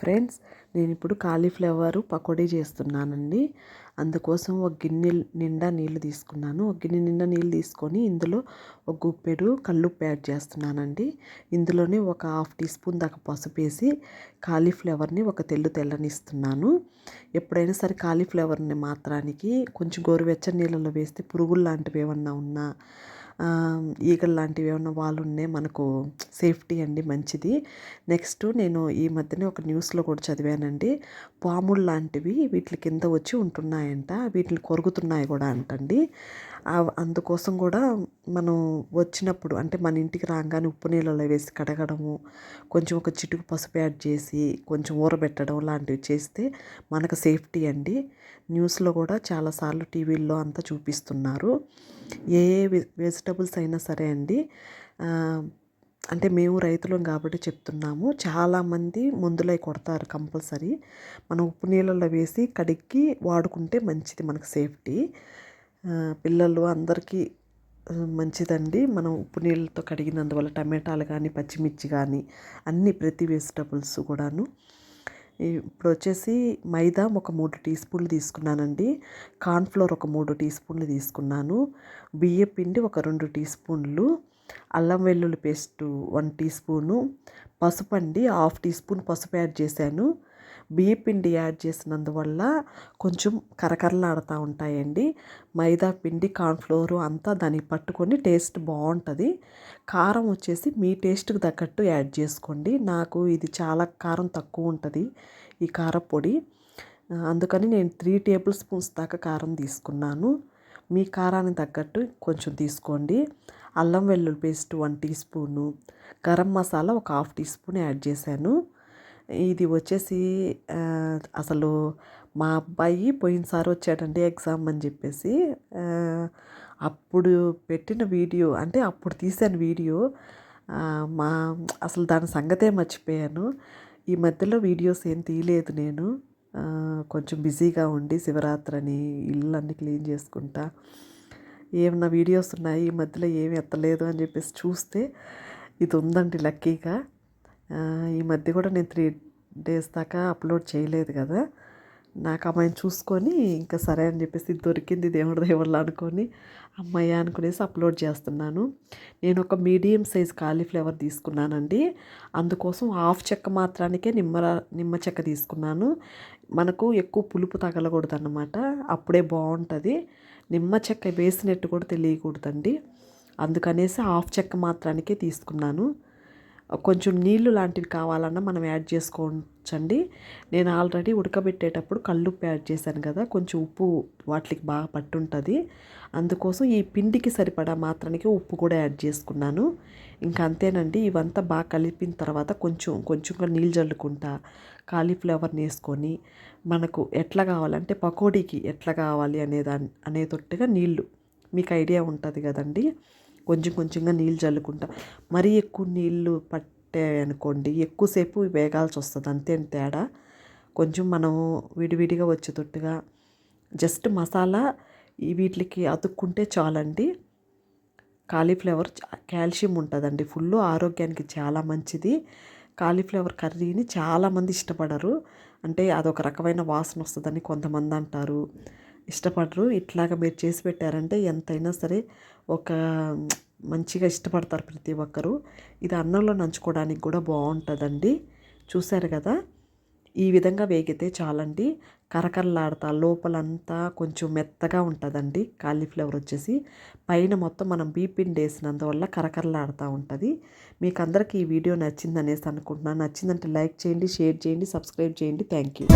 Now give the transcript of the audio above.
Friends నేను ఇప్పుడు cauliflower pakodi చేస్తున్నానండి. అందుకోసం ఒక గిన్నె నిండా నీళ్ళు తీసుకున్నాను. ఒక గిన్నె నిండా నీళ్ళు తీసుకొని ఇందులో ఒక గుప్పెడు కల్లుప్పు యాడ్ చేస్తున్నానండి. ఇందులోనే ఒక హాఫ్ టీ స్పూన్ దాకా పసుపు వేసి కాలీఫ్లవర్ని ఒక తెల్లు తెల్లనిస్తున్నాను. ఎప్పుడైనా సరే కాలీఫ్లవర్ని మాత్రానికి కొంచెం గోరువెచ్చని నీళ్ళలో వేస్తే పురుగులు లాంటివి ఏమన్నా ఉన్నా ఈగలు లాంటివి ఏమన్నా వాళ్ళు ఉన్నాయి మనకు సేఫ్టీ అండి మంచిది. నెక్స్ట్ నేను ఈ మధ్యనే ఒక న్యూస్లో కూడా చదివానండి. పాములు లాంటివి వీటి కింద వచ్చి ఉంటున్నాయంట వీటిని కొరుకుతున్నాయి కూడా అంటండి. అందుకోసం కూడా మనం వచ్చినప్పుడు అంటే మన ఇంటికి రాగానే ఉప్పు నీళ్ళలో వేసి కడగడము కొంచెం ఒక చిటుకు పసుపు యాడ్ చేసి కొంచెం ఊరబెట్టడం లాంటివి చేస్తే మనకు సేఫ్టీ అండి. న్యూస్లో కూడా చాలాసార్లు టీవీల్లో అంతా చూపిస్తున్నారు. ఏ ఏ వెజిటబుల్స్ అయినా సరే అండి అంటే మేము రైతులం కాబట్టి చెప్తున్నాము. చాలామంది మందులై కొడతారు కంపల్సరీ. మనం ఉప్పు నీళ్ళలో వేసి కడిగి వాడుకుంటే మంచిది మనకు సేఫ్టీ. పిల్లలు అందరికీ మంచిదండి. మనం ఉప్పు నీళ్ళతో కడిగినందువల్ల టమాటాలు కానీ పచ్చిమిర్చి కానీ అన్ని ప్రతి వెజిటబుల్స్ కూడాను. ఇప్పుడు వచ్చేసి మైదా ఒక మూడు టీ స్పూన్లు తీసుకున్నానండి. కార్న్ఫ్లోర్ ఒక మూడు టీ స్పూన్లు తీసుకున్నాను. బియ్య పిండి ఒక రెండు టీ స్పూన్లు. అల్లం వెల్లుల్లి పేస్ట్ వన్ టీ స్పూను. పసుపు అండి హాఫ్ టీ స్పూన్ పసుపు యాడ్ చేశాను. బియ్య పిండి యాడ్ చేసినందువల్ల కొంచెం కరకరలాడుతూ ఉంటాయండి. మైదా పిండి కార్న్ఫ్లోర్ అంతా దానికి పట్టుకొని టేస్ట్ బాగుంటుంది. కారం వచ్చేసి మీ టేస్ట్కి తగ్గట్టు యాడ్ చేసుకోండి. నాకు ఇది చాలా కారం తక్కువ ఉంటుంది ఈ కారపొడి. అందుకని నేను త్రీ టేబుల్ స్పూన్స్ దాకా కారం తీసుకున్నాను. మీ కారానికి తగ్గట్టు కొంచెం తీసుకోండి. అల్లం వెల్లుల్లి paste one teaspoon. Garam masala ఒక హాఫ్ టీ స్పూన్ యాడ్ చేశాను. ఇది వచ్చేసి అసలు మా అబ్బాయి పోయినసారి వచ్చాడండి ఎగ్జామ్ అని చెప్పేసి. అప్పుడు పెట్టిన వీడియో అంటే అప్పుడు తీసాను వీడియో. మా అసలు దాని సంగతే మర్చిపోయాను. ఈ మధ్యలో వీడియోస్ ఏం తీయలేదు నేను. కొంచెం బిజీగా ఉండి శివరాత్రి అని ఇల్లు అన్ని క్లీన్ చేసుకుంటా. ఏమన్నా వీడియోస్ ఉన్నాయి ఈ మధ్యలో ఏమి ఎత్తలేదు అని చెప్పేసి చూస్తే ఇది ఉందండి లక్కీగా. ఈ మధ్య కూడా నేను త్రీ డేస్ దాకా అప్లోడ్ చేయలేదు కదా. నాకు అమ్మాయిని చూసుకొని ఇంకా సరే అని చెప్పేసి దొరికింది దేవుడు దేవుళ్ళు అనుకొని అమ్మాయి అనుకునేసి అప్లోడ్ చేస్తున్నాను. నేను ఒక మీడియం సైజ్ కాలీఫ్లవర్ తీసుకున్నానండి. అందుకోసం హాఫ్ చెక్క మాత్రానికే నిమ్మ నిమ్మ చెక్క తీసుకున్నాను. మనకు ఎక్కువ పులుపు తగలకూడదు అన్నమాట అప్పుడే బాగుంటుంది. నిమ్మ చెక్క వేసినట్టు కూడా తెలియకూడదండి. అందుకనేసి హాఫ్ చెక్క మాత్రానికే తీసుకున్నాను. కొంచెం నీళ్ళు లాంటివి కావాలన్నా మనం యాడ్ చేసుకోవచ్చండి. నేను ఆల్రెడీ ఉడకబెట్టేటప్పుడు కల్లుప్పు యాడ్ చేశాను కదా కొంచెం ఉప్పు వాటికి బాగా పట్టుంటుంది. అందుకోసం ఈ పిండికి సరిపడా మాత్రానికి ఉప్పు కూడా యాడ్ చేసుకున్నాను. ఇంకా అంతేనండి ఇవంతా బాగా కలిపిన తర్వాత కొంచెం కొంచెంగా నీళ్ళు చల్లుకుంటా కాలీఫ్లవర్ని వేసుకొని మనకు ఎట్లా కావాలంటే పకోడీకి ఎట్లా కావాలి అనేదా అనేటట్టుగా నీళ్ళు మీకు ఐడియా ఉంటుంది కదండి. కొంచెం కొంచెంగా నీళ్ళు చల్లుకుంటా. మరీ ఎక్కువ నీళ్ళు పట్టే అనుకోండి ఎక్కువసేపు వేగాల్సి వస్తుంది. అంతే తేడా. కొంచెం మనం విడివిడిగా వచ్చేటట్టుగా జస్ట్ మసాలా వీటికి అతుక్కుంటే చాలండి. కాలీఫ్లవర్ కాల్షియం ఉంటుందండి. ఫుల్ ఆరోగ్యానికి చాలా మంచిది. కాలీఫ్లవర్ కర్రీని చాలామంది ఇష్టపడరు. అంటే అదొక రకమైన వాసన వస్తుందని కొంతమంది అంటారు. ఇష్టపడరు. ఇట్లాగ మీరు చేసి పెట్టారంటే ఎంతైనా సరే ఒక మంచిగా ఇష్టపడతారు ప్రతి ఒక్కరు. ఇది అన్నంలో నంచుకోవడానికి కూడా బాగుంటుందండి. చూశారు కదా? ఈ విధంగా వేగితే చాలండి. కరకరలాడతా లోపలంతా కొంచెం మెత్తగా ఉంటుందండి కాలీఫ్లవర్ వచ్చేసి. పైన మొత్తం మనం బీపిండి వేసినందువల్ల కరకరలాడుతూ ఉంటుంది. మీకు అందరికీ ఈ వీడియో నచ్చింది అనేసి అనుకుంటున్నాను నచ్చిందంటే లైక్ చేయండి షేర్ చేయండి సబ్స్క్రైబ్ చేయండి. Thank you.